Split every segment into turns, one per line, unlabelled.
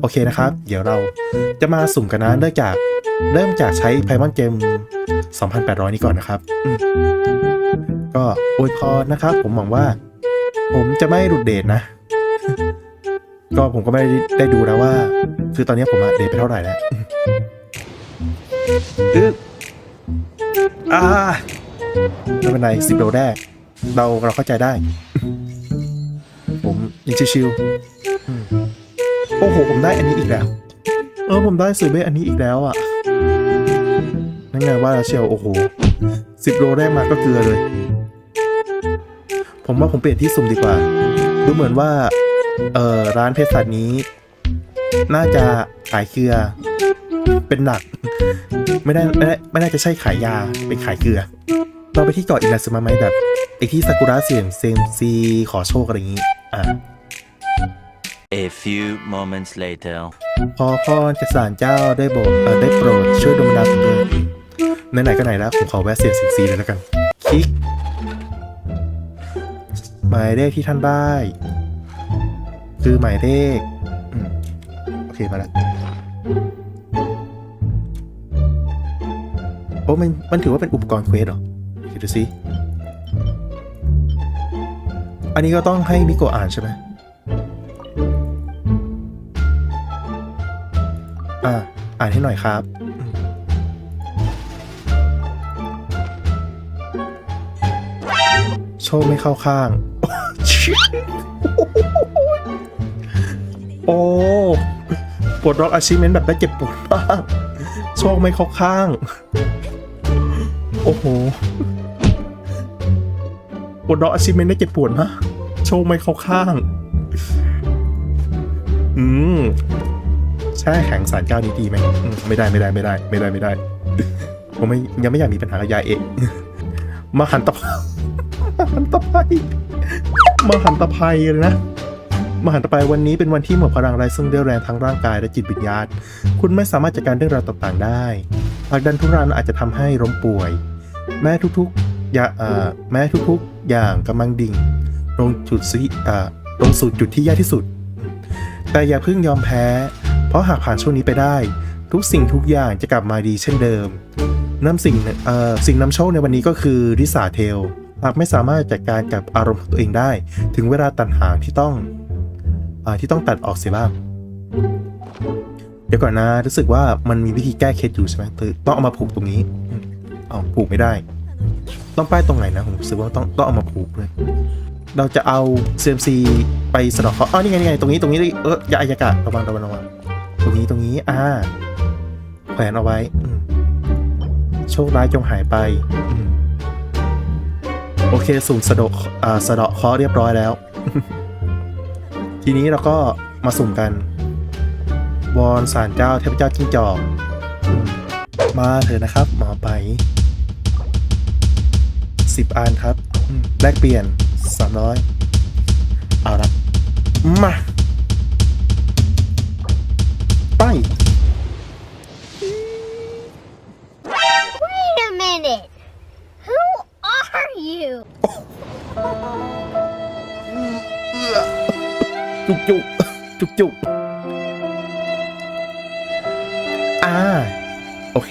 โอเคนะครับ เดี๋ยวเราจะมาสุ่มกันนะเริ่มจากเริ่มจากใช้ไพมอนเกม 2,800 นี้ก่อนนะครับ ก็อวยพรนะครับ ผมหวังว่า ผมจะไม่หลุดเดทนะ ก็ผมก็ไม่ได้ดูแล้วว่า คือตอนนี้ผมเดทไปเท่าไหร่แล้วอึ๊บอ่าไม่เป็นไรสิบโลแรก เราเราเข้าใจได้ ผมยังชิวๆ โอ้โห ผมได้อันนี้อีกแล้ว เออ ผมได้สื่อเบอันนี้อีกแล้วอะ นั่นไงว่าแล้วเชียวโอ้โหสิบโลแรกมาก็เกลือเลย ผมว่าผมเปลี่ยนที่สุ่มดีกว่า ดูเหมือนว่า เออร้านเพชรสัตว์นี้ น่าจะขายเกลือ เป็นหนัก ไม่ได้ไม่ได้ไม่น่าจะใช่ขายยา เป็นขายเกลือ เราไปที่เกาะอินาซึมะไหมแบบไอที่ซากุระเสียงเซมซีขอโชคอะไรอย่างนี้ อะ
A few moments later.
พอพ่อจะสารเจ้าได้โบเออได้โปรดช่วยดลบันดาลผมด้วยไหนๆก็ไหนแล้วผมขอแวะเสียงเซมซีเลยแล้วกันคลิกหมายเลขที่ท่านได้คือหมายเลขอืมโอเคมาแล้วโอ้มันมันถือว่าเป็นอุปกรณ์เควสเหรอคิดดูสิอันนี้ก็ต้องให้มิโกะอ่านใช่ไหม อ่าอ่านให้หน่อยครับ โชคไม่เข้าข้าง โอ้ปลดล็อกอาชีพเมนแบบได้เจ็บปวดมากโชคไม่เข้าข้าง โอ้โหปลดล็อกอาชีพเมนได้เจ็บปวดมากโชคไม่เข้าข้าง อืม ใช่แข็งสารเจ้านี้ดีไหมไม่ได้ไม่ได้ไม่ได้ ไม่ได้ไม่ได้ ผมไม่ยังไม่อยากมีปัญหากับยายเองมาหันตะมาหันตะไพมาหันตะไพเลยนะมหันตภัยวันนี้เป็นวันที่หมดพลังไร้ซึ่งเรี่ยวแรงทั้งร่างกายและจิตวิญญาณ คุณไม่สามารถจัดการเรื่องราวต่างๆได้ผลักดันทุรานอาจจะทำให้ล้มป่วย แม้ทุกๆอย่าแม้ทุกๆ อย่างกำลังดิ่งลงจุดสิเอ่อลงสู่จุดที่แย่ที่สุด แต่อย่าเพิ่งยอมแพ้ ราะหากผ่านช่วงนี้ไปได้ ทุกสิ่งทุกอย่างจะกลับมาดีเช่นเดิมน้ำสิ่งเอ่อสิ่งนำโชคในวันนี้ก็คือริสาเทลหากไม่สามารถจัดการกับอารมณ์ของตัวเองได้ ถึงเวลาตัดหางที่ต้องอที่ต้องตัดออกเสียบ้าง เดี๋ยวก่อนนะรู้สึกว่ามันมีวิธีแก้เคล็ดอยู่ใช่ไหมต้องเอามาผูกตรงนี้เอาผูกไม่ได้ ต้องป้ายตรงไหนนะผมรู้สึกว่าต้องต้องเอามาผูกเลยเราจะเอา CMC ไปสะดอกเขาอ๋อนี่ไงนี่ไงตรงนี้ตรงนี้เอออยาอายากาศระวังระวังระวัง รงนี้ตรงนี้ อ่า แขวนเอาไว้โชคร้ายจงหายไปอโอเคสุ่มสะเดกอ่าสะเดาะเคราะเรียบร้อยแล้ว ทีนี้เราก็มาสุ่มกันวอนสารเจ้าเทพเจ้าจิ้งจอก มาเถอะนะครับ หมอไปสิบอันครับ แลกเปลี่ยนสามร้อยเอาละมา
you?
จุกจุกจุกจุกอ่า โอเค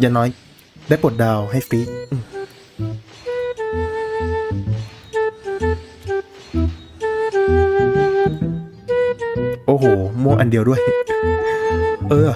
อย่าน้อย ได้ปลดดาวให้ฟรีโอ้โหม่วงอันเดียวด้วย เออ